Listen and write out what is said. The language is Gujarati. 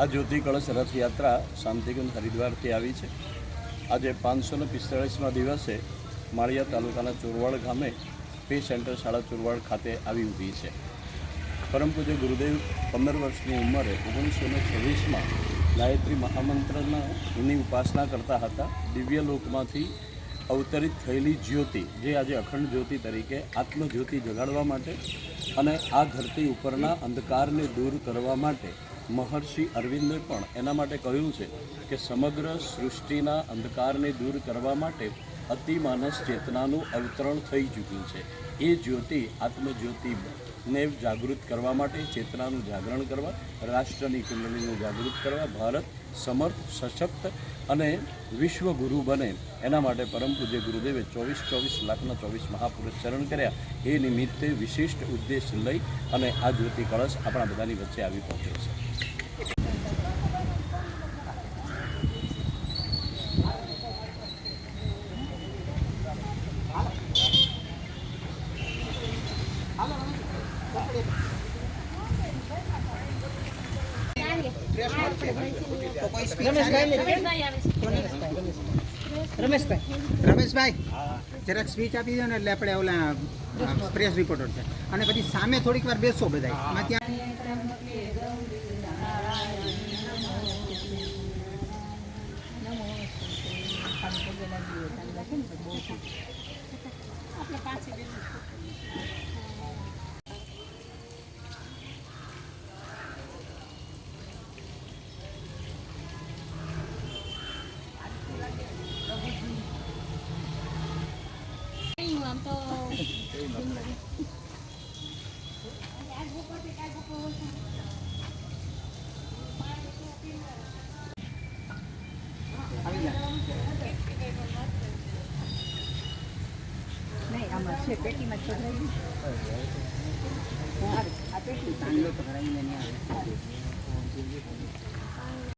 આ જ્યોતિ કળશ રથયાત્રા શાંતિકુંજ હરિદ્વારથી આવી છે. આજે પાંચસો ને પિસ્તાળીસમાં દિવસે માળિયા તાલુકાના ચોરવાડ ગામે પે સેન્ટર શાળા ચોરવાડ ખાતે આવી ઊભી છે. પરમ પૂજ્ય ગુરુદેવ પંદર વર્ષની ઉંમરે ઓગણીસો ને છવ્વીસમાં ગાયત્રી મહામંત્રના એની ઉપાસના કરતા હતા. દિવ્ય લોકમાંથી અવતરિત થયેલી જ્યોતિ, જે આજે અખંડ જ્યોતિ તરીકે આત્મજ્યોતિ જગાડવા માટે અને આ ધરતી ઉપરના અંધકારને દૂર કરવા માટે મહર્ષિ અરવિંદે પણ એના માટે કહ્યું છે કે સમગ્ર સૃષ્ટિના અંધકારને દૂર કરવા માટે અતિમાનસ ચેતનાનું અવતરણ થઈ ચૂક્યું છે. એ જ્યોતિ આત્મજ્યોતિને જાગૃત કરવા માટે ચેતનાનું જાગરણ કરવા, રાષ્ટ્રની કુંડળીને જાગૃત કરવા, ભારત સમર્થ, સશક્ત અને વિશ્વગુરુ બને. એના માટે પરમ પૂજ્ય ગુરુદેવે ચોવીસ ચોવીસ લાખના ચોવીસ મહાપુરુષ ચરણ કર્યા. એ નિમિત્તે વિશિષ્ટ ઉદ્દેશ લઈ અને આ જ્યોતિ કળશ આપણા બધાની વચ્ચે આવી પહોંચે છે. રમેશભાઈ? જરાક સ્પીચ આપી દો ને એટલે આપણે ઓલા પ્રેસ રિપોર્ટર છે. અને પછી સામે થોડીક વાર બેસો બધા આપણે ત્યાં આમ નહીં આમાં છે પેટીમાં છોકરાઈ આ પેટી. ચાંદલો તો ભરાઈને નહીં આવે